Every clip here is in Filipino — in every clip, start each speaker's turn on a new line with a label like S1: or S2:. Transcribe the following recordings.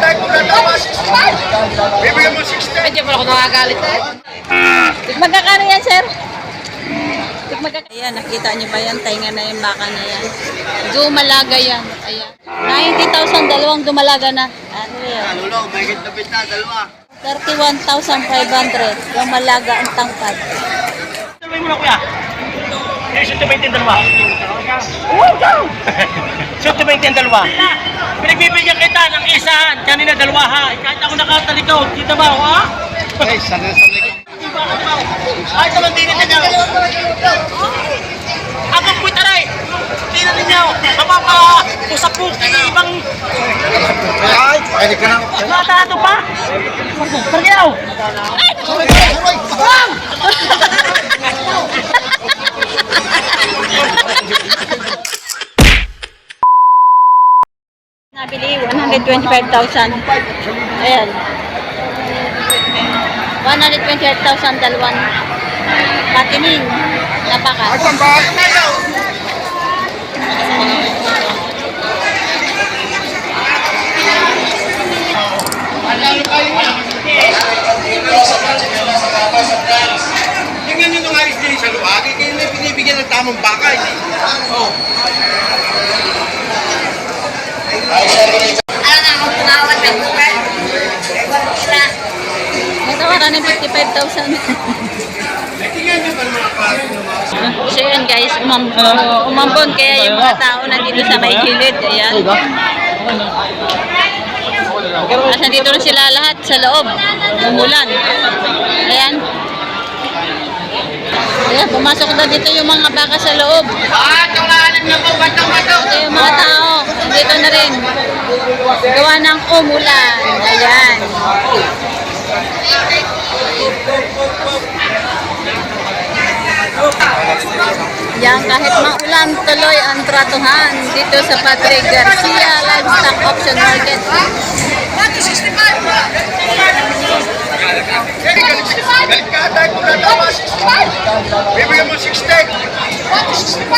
S1: tayo kung natawa 65. Bibigyan mo 60.
S2: Medyo pala ako nakagalit eh.
S3: Magkakano yan, sir? Ayan, nakita niyo ba yan? Tainga na yung baka na yan. Dumalaga yan. Ayan. 90,000, dalawang dumalaga na. Ano yan?
S1: Lulo, may higit na dalawa.
S3: 31,500. Dumalaga ang tangkad.
S4: Tuloy mo na kuya. Eh, shoot to 20 ang dalawa. Shoot to 20 ang dalawa. Pinagbibigyan kita ng isahan. Kanina dalawa ha. Kahit ako nakatalikod. Kita ba, ha?
S1: Ay, sana sa likod.
S4: Ay, sa mandina na niya. Ako po taray. Tingnan ninyo. Mapapa. Usap po. Ibang
S1: Ay, pwede ka na.
S4: Mata ito pa. Pergiyaw.
S3: Nabili, 125,000. Ayan. 125,000 dalawang patining na baka.
S1: Na yun. Tingnan nyo nung ayos din sa luwag, eh, kayo na binibigyan ng tamang baka. eh. Oh.
S3: Natawaran ng 55,000.
S1: Tingnan nyo ba mga
S3: So yan guys, umam uh, umambon kaya yung mga tao nandito sa may gilid. Ayan. At nandito na sila lahat sa loob. Umulan. Ayan. Ayan, pumasok na dito yung mga baka sa loob.
S1: Ah, tungalim na po, batang bato.
S3: Ito yung mga tao. Dito na rin. Gawa ng umulan. Ayan. Yan, kahit maulan, tuloy ang tratuhan dito sa Padre Garcia Livestock Auction Market.
S1: Galit ka tayo kung natawa 65. Bibigyan mo 60. 65.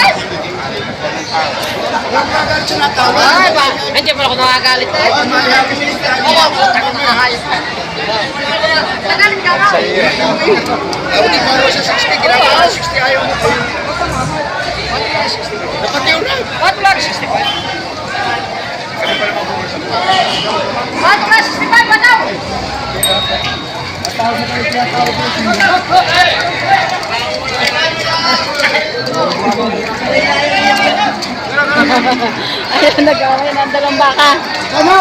S1: Huwag ka galit sa natawa.
S2: Medyo pala ako nakagalit eh.
S1: Ako di paro sa 60, ginagawa sa 60, ayaw mo ko. Dapat yun na. What lang 65?
S3: Ayun, nag-away ng dalawang baka.
S1: Ano?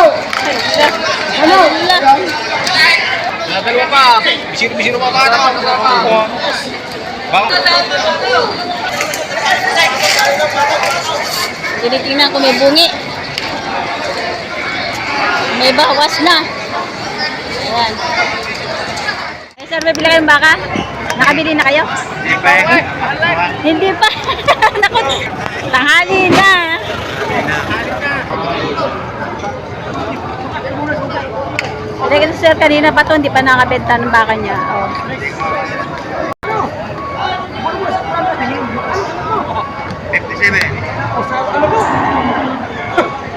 S3: Ano?
S1: Dalawa pa. Bisiro-bisiro pa ba? Bang.
S3: Tinitingnan ko may bungi. May bawas na. Ayan. Eh, sir, may bili kayong baka? Nakabili na kayo? Hindi pa. Naku, tanghali na. Hindi sir, kanina pa to, hindi pa nakabenta ng baka niya. Oh.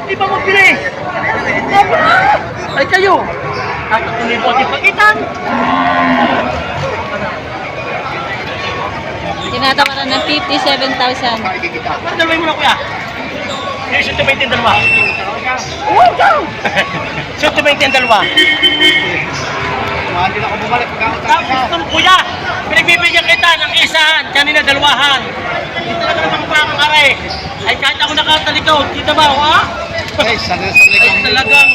S4: Di ba magbili? Ay kayo. At tuloy po di pagitan.
S3: Tinatawaran ng 57,000.
S4: Tuloy mo na kuya. Eh, shoot to 20 ang dalawa. Oo, go! shoot to 20 ang dalawa.
S1: Hindi na ako bumalik.
S4: Tapos nung kuya, pinagbibigyan kita ng isahan, kanina dalawahan. Hindi talaga naman parang aray. Ay kahit ako nakatalikod, kita ba, ha?
S1: Ay, sana sa
S4: Ay
S1: likod.
S4: talagang...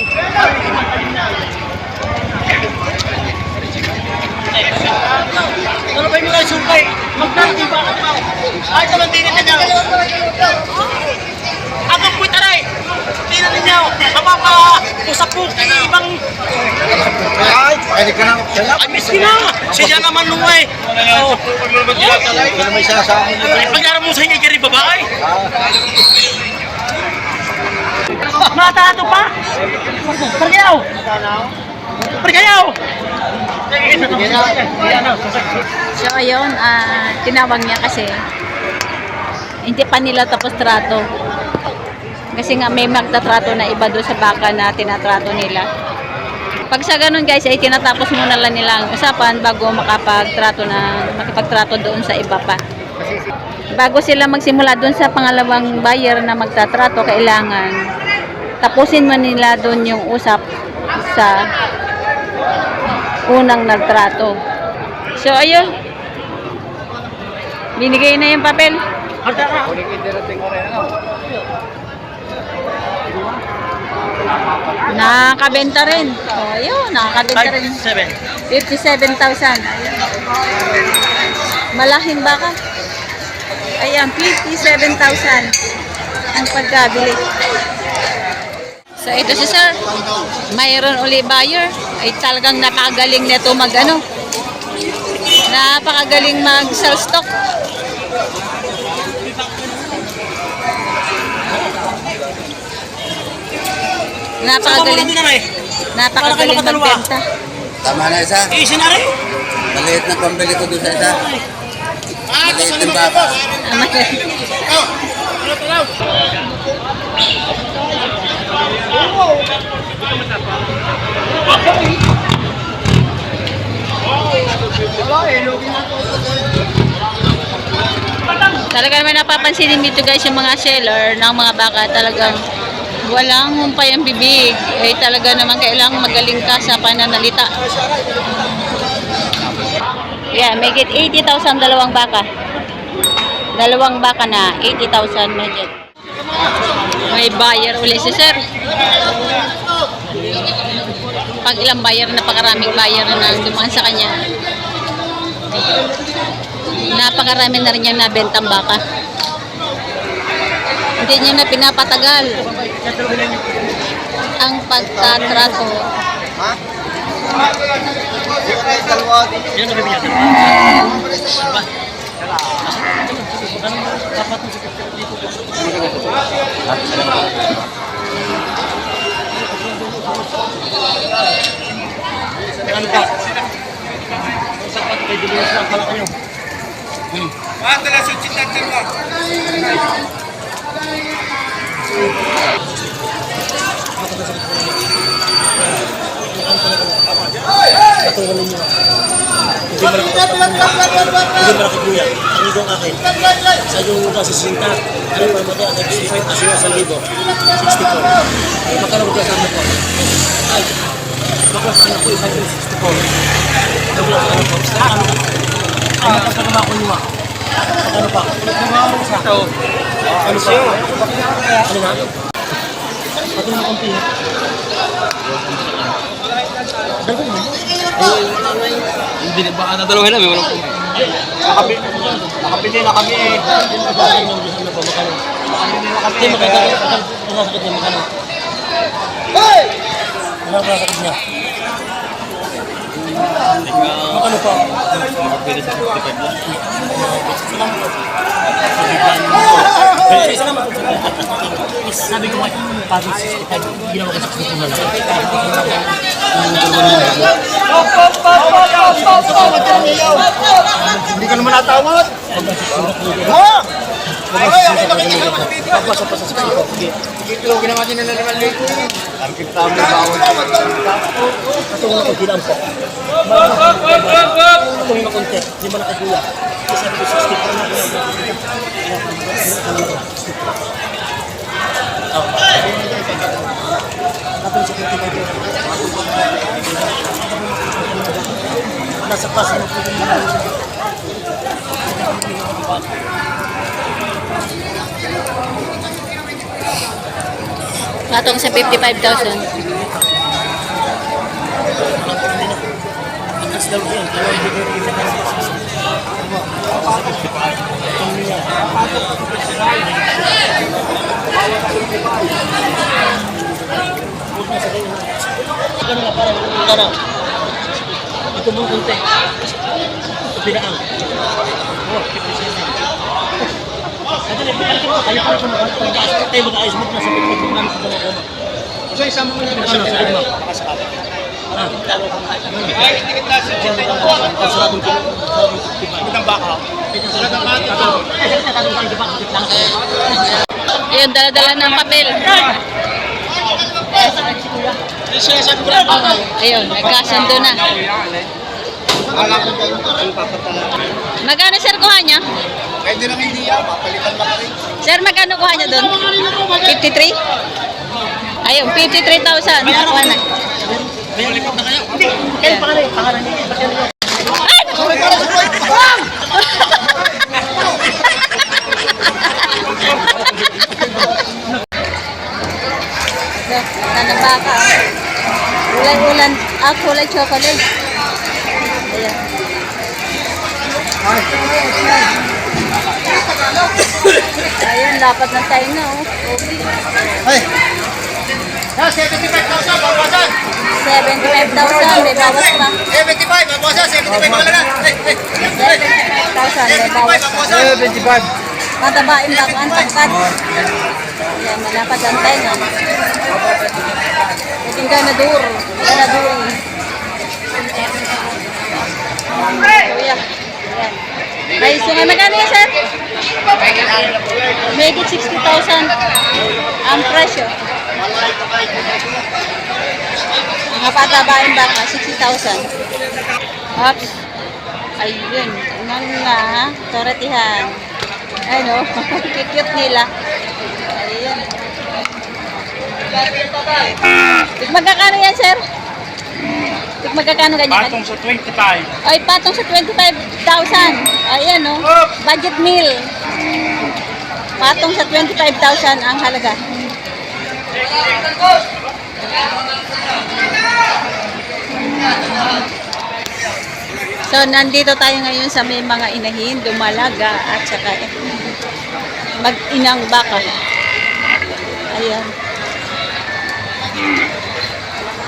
S4: Ano ba yung mga sumpay? Magdarating ba ka Ay, sa mandina na niya. Ako po taray. Tingnan ninyo. Mapapa. Usap po. Ibang...
S1: Ay, pwede ka na.
S4: Ay, miskin na. Siya naman nung eh. Oh.
S1: Hindi na may.
S4: Ay, pag mo sa inyo, kaya babae. Mata ito pa. Pergiyaw. Pergiyaw.
S3: So ayun, ah, tinawag niya kasi hindi pa nila tapos trato. Kasi nga may magtatrato na iba doon sa baka na tinatrato nila. Pag sa ganun guys, ay tinatapos muna lang nila ang usapan bago makapagtrato na, makipagtrato doon sa iba pa. Bago sila magsimula doon sa pangalawang buyer na magtatrato, kailangan tapusin man nila doon yung usap sa unang nagtrato. So, ayun. Binigay na yung papel. Nakakabenta rin. Oh, ayun, nakakabenta rin.
S5: 57.
S3: 57,000. Malaking baka. Ayan, 57,000 ang pagkabili. So ito si sir, mayroon uli buyer. Ay talagang napakagaling nito mag ano. Napakagaling mag sell stock. Napakagaling, napakagaling magbenta.
S1: Tama na isa.
S5: Easy na rin.
S1: Maliit na pambili ko doon sa isa. Maliit din baka.
S3: Ah, magaling. Talaga naman napapansinin dito guys yung mga seller ng mga baka talagang walang humpay ang bibig. Eh talaga naman kailangan magaling ka sa pananalita. Yeah, make it 80,000 dalawang baka. Dalawang baka na 80,000 medyo. May buyer uli si sir. Pag ilang buyer, napakaraming buyer na dumaan sa kanya. Napakarami na rin niya nabentang baka. Hindi niya na pinapatagal ang pagtatrato.
S5: Bibigyan. Ano pa? Sapat kay Dilias lang pala kayo.
S6: Basta na suchitan mo.
S5: Katulungan ninyo. Hindi. Hindi malaki kuya. Ang idong akin. Sa yung muna si Sinta. Ano pa mata? 65 kasi sa libo. 64. Ay, magkano ko sa amin po? Ay, baka sa anak ko 564. Ano ba ano po? Sa ano? Ano pa sa mga kunywa? Ano pa? Ito. Ano pa? Ano na? Pati na konti. Dagdag mo.
S1: Hindi na baka nadalawa na. Walang
S6: Nakapili, nakapili na kami eh.
S5: Hindi makakakit. Ang sakit niya makano. Ano ang sakit niya? Makano pa? Eh, salamat po. Sabi ko nga, pagod 65, ginawa ko 62 na lang.
S6: Hindi ka naman natawad. Ha? Ako ka naman dito.
S5: Pagpasa pa sa 62. Sige.
S6: Itlogin naman din na naman dito. Ang kita mo bawal.
S5: Katulong ako, gilaan po. Katulong na konti, di mo nakaguya. Kasi sabi ko 60 pa na. Katulong sa 55 yun. Nasa klase ng
S3: Patong sa 55,000.
S5: Atas daw rin Ano na, parang parang ito mo kunti. Binaang. Oh, 57.
S6: So, isama mo
S5: Ano sa? Ah,
S6: Ay, hindi kita suchitan mo.
S5: Saradong kilo. Saradong tiba.
S6: Itang baka. Itang baka.
S5: Eh, sige, tatawag tayo, di ba? Kapit lang.
S3: Ayun, dala-dala ng papel. Ayun, nagkasundo na. Magkano sir kuha niya?
S6: Pwede lang hindi yan, papalitan lang rin.
S3: Sir, magkano kuha niya doon? 53? Ayun, 53,000. Nakuha na.
S5: Kaya pangalan, pangalan niya. Ba't yan yun?
S3: Ano baka? Ulan-ulan. Ah, kulay chocolate. Ayan. Ayun, dapat na tayo na. Oh.
S6: Ay! Ah, 75,000, bawasan!
S3: 75,000, may bawas pa.
S6: 75, bawasan, 75 pa lang. Ay, ay, ay.
S3: 75,000, may bawas pa.
S6: bawasan. 75.
S3: Matabain lang ang tangkad. Ayan, malapad ang tayo. Pwedeng ganadur. Ganadur. Kuya. Ayan. Ay, so may magkano yan, sir? Megit 60,000 ang presyo. Mga patabain baka, 60,000. Ops. Ayun. Mga toretihan. Ano? Cute nila. Ayun. Magkakano yan, sir? Magkakano ganyan?
S5: Patong sa 25.
S3: Ay, patong sa 25,000. Ayan, no? Budget meal. Patong sa 25,000 ang halaga. So, nandito tayo ngayon sa may mga inahin, dumalaga, at saka eh, mag-inang baka. Ayan.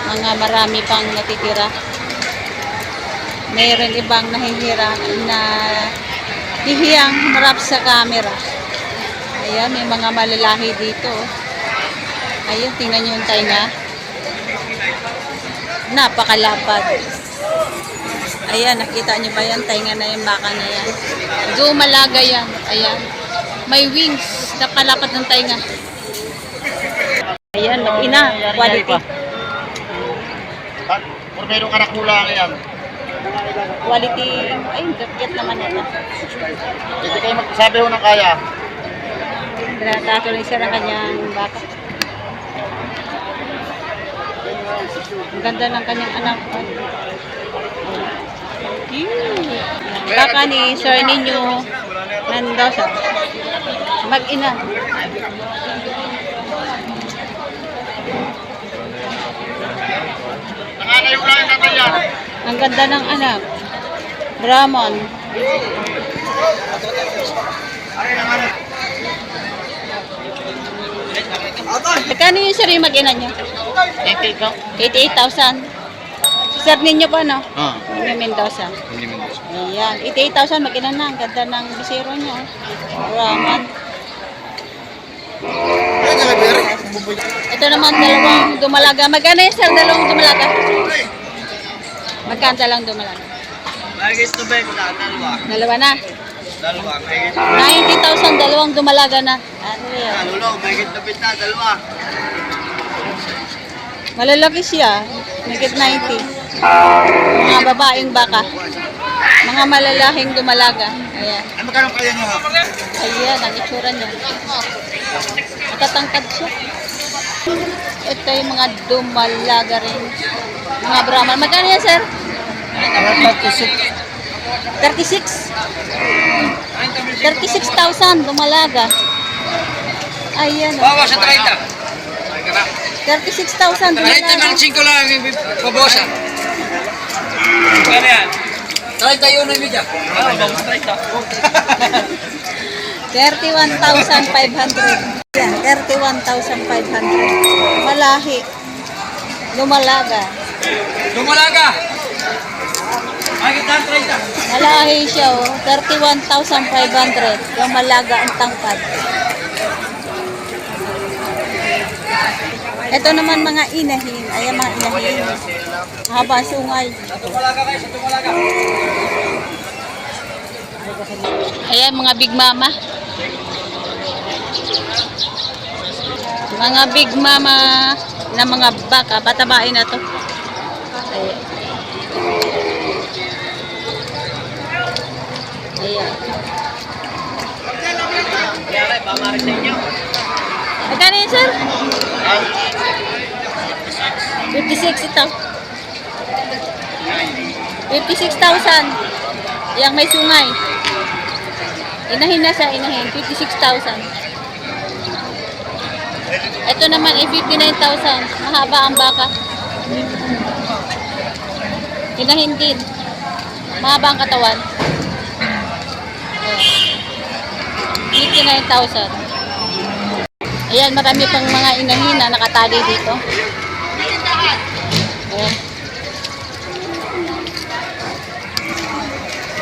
S3: Mga marami pang natitira. Mayroon ibang nahihira na hihiyang harap sa camera. Ayan, may mga malalahi dito. Ayun, tingnan nyo yung tainga. Napakalapad. Ayan, nakita nyo ba yan? Tainga na yung baka na yan. Dumalaga yan. Ayan. May wings. Napalapad ng tainga. Ayan, mag-ina. Quality.
S6: Kung meron ka na kulang yan.
S3: Quality. Ay, gagyat naman yan.
S6: Hindi kayo magsabi ho ng kaya.
S3: Tatuloy siya ng kanyang baka. Ang ganda ng kanyang anak. Baka ni Sir Ninyo Mendoza. Mag-ina.
S6: Nanganay ho lang natin yan.
S3: Ang ganda ng anak. Brahman. Magkano yung sir yung mag-ina niya? 88,000. Si Sir Ninyo pa, no?
S6: Ah,
S3: Ninyo Mendoza. Ayan. 88,000 mag-ina na. Ang ganda ng bisero niya. oh. Brahman. Ito naman dalawang dumalaga. Magkano yung sir dalawang dumalaga? Magkano dalawang dumalaga?
S5: Lagis to bag, dalawa.
S3: Dalawa na.
S5: Dalawa, may
S3: 90,000 dalawang dumalaga na. Ano yan?
S5: Lulo, may gitapit na, dalawa.
S3: Malalaki siya. Nagit 90. Mga babaeng baka. Mga malalahing dumalaga. Ayan.
S6: Ay, magkano kaya nyo ha?
S3: Ayan, ang itsura niya. Matatangkad siya. Ito yung mga dumalaga rin. Mga Brahman. Magkano yan, sir? 36. 36? 36,000 dumalaga. Ayan. oh.
S1: Bawa sa 30.
S3: 36,000 dumalaga.
S1: 5 lang yung pabosa.
S5: Ano yan?
S1: 31 na
S5: 30.
S3: 31,500. Yan, 31,500. Malahi. Lumalaga.
S1: Lumalaga. Ay, kita 30.
S3: Malahi siya, oh. 31,500. Lumalaga ang tangkad. Ito naman mga inahin. Ayan mga inahin. Haba sungay. Ayan mga big mama. Mga big mama ng mga baka, batabain na to. Ayan. Ayan. Magkano yun, sir? 56 ito. 56,000. Yang may sungay. Inahin na siya, inahin. 56,000. Ito naman ay 59,000. Mahaba ang baka. Inahin din. Mahaba ang katawan. Ayan. 59,000. Ayan, marami pang mga inahin na nakatali dito. Ayan.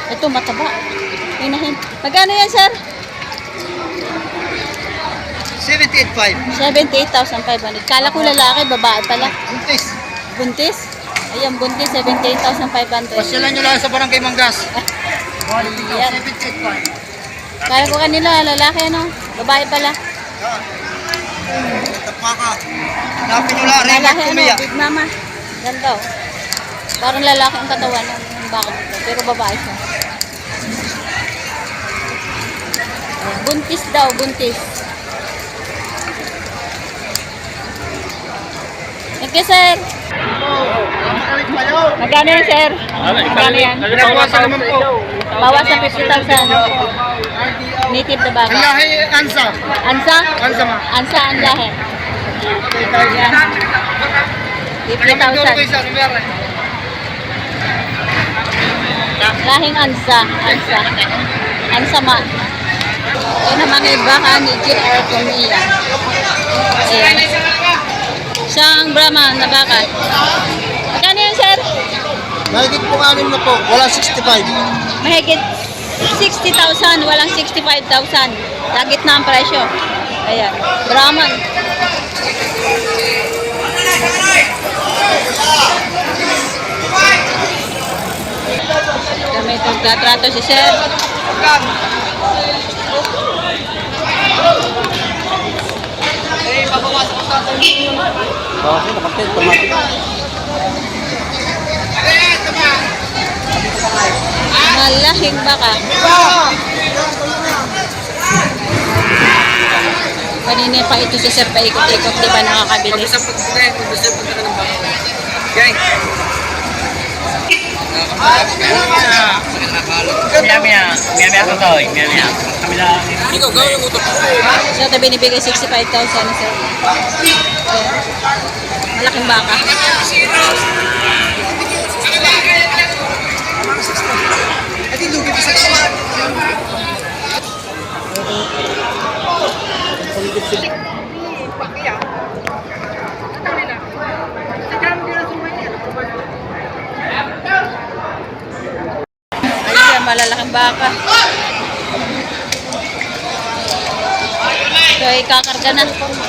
S3: Ito, mataba. Inahin. Magkano yan, sir?
S6: 78.5.
S3: 78,500. Kala ko lalaki, babae pala.
S6: Buntis.
S3: Buntis? Ayan, buntis, 78,500.
S6: Pasyalan nyo lang sa barangay Manggas.
S3: Ayan. Kala ko kanila, lalaki, ano? Babae pala.
S6: Tapaka. Hanapin nyo lang. Raymond
S3: Lalaki, ano?
S6: Kumiya.
S3: Big mama. Ganda, oh. Parang lalaki ang katawan ng baka nito. Pero babae siya. Buntis daw, buntis. Thank you, sir. Magkano yan, sir? Magkano yan?
S6: Pinabawasan naman po.
S3: Bawas sa 50,000. Native na baka.
S6: Ang lahi, Ansa.
S3: Ansa?
S6: Ansa ma.
S3: Ansa ang lahi. Yan.
S6: Pinagduro ko
S3: 50,000.
S6: isa. Numero.
S3: Lahing ansa. Ansa. Ansa ma. Yan ang mga baka ni J.R. Comilla. Ayan. Siya ang Brahma na baka. Magkano yan, sir?
S6: Mahigit po anim na po. Wala 65.
S3: Mahigit 60,000, walang 65,000. Lagit na ang presyo. Ayan. Brahman. Kami magkatrato si Sir.
S1: Bakit? Nakapit. Tumatik.
S3: Malahing baka. Kanina pa ito si Sir paikot-ikot, di ba nakakabilis?
S5: Miya, miya. Miya, miya ko to. Miya, miya. Kabila.
S1: Ikaw, gawin yung utok.
S3: So, ito binibigay 65,000 na sir. Ayan. Malaking baka. Ayan, malalaking baka. So, ikakarga na.